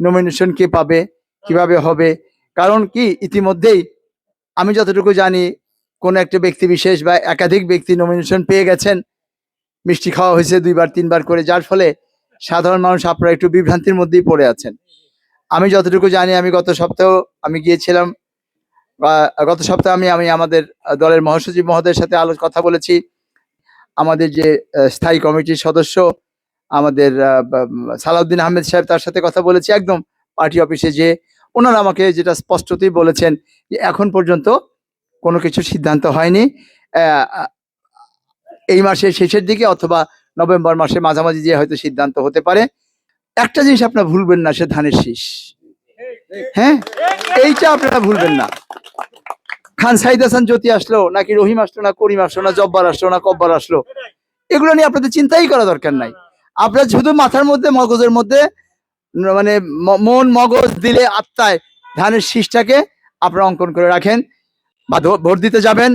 Nomination কে পাবে, কীভাবে হবে? কারণ কি, ইতিমধ্যেই আমি যতটুকু জানি, কোন একটা ব্যক্তি বিশেষ বা একাধিক ব্যক্তি নমিনেশন পেয়ে গেছেন। মিষ্টি খাওয়া হয়েছে দুইবার, তিনবার করে, যার ফলে সাধারণ মানুষ আপনারা একটু বিভ্রান্তির মধ্যেই পড়ে আছেন। আমি যতটুকু জানি, আমি গত সপ্তাহ আমি গিয়েছিলাম গত সপ্তাহে আমি আমি আমাদের দলের মহাসচিব মহোদয়ের সাথে আলো, কথা বলেছি। আমাদের যে স্থায়ী কমিটির সদস্য আমাদের সালাউদ্দিন আহমেদ সাহেব তার সাথে কথা বলেছি। একদম পার্টি অফিসে যে ওনারা আমাকে যেটা স্পষ্টতই বলেছেন যে এখন পর্যন্ত কোনো কিছু সিদ্ধান্ত হয়নি। এই মাসের শেষের দিকে অথবা নভেম্বর মাসে মাঝামাঝি যে হয়তো সিদ্ধান্ত হতে পারে। একটা জিনিস আপনারা ভুলবেন না, সে ধানের শীষ। হ্যাঁ? এইটা আপনারা ভুলবেন না। খান সাইদ হাসান জ্যোতি আসলো, নাকি রহিম আসলো, না করিম আসলো, না জব্বার আসলো, না কব্বার আসলো, এগুলো নিয়ে আপনাদের চিন্তাই করা দরকার নাই। আপনারা শুধু মাথার মধ্যে, মগজের মধ্যে মানে মন, মগজ, দিলে, আত্মায় ধানের শীষটাকে আপনারা অঙ্কন করে রাখেন, বা ভোট দিতে যাবেন।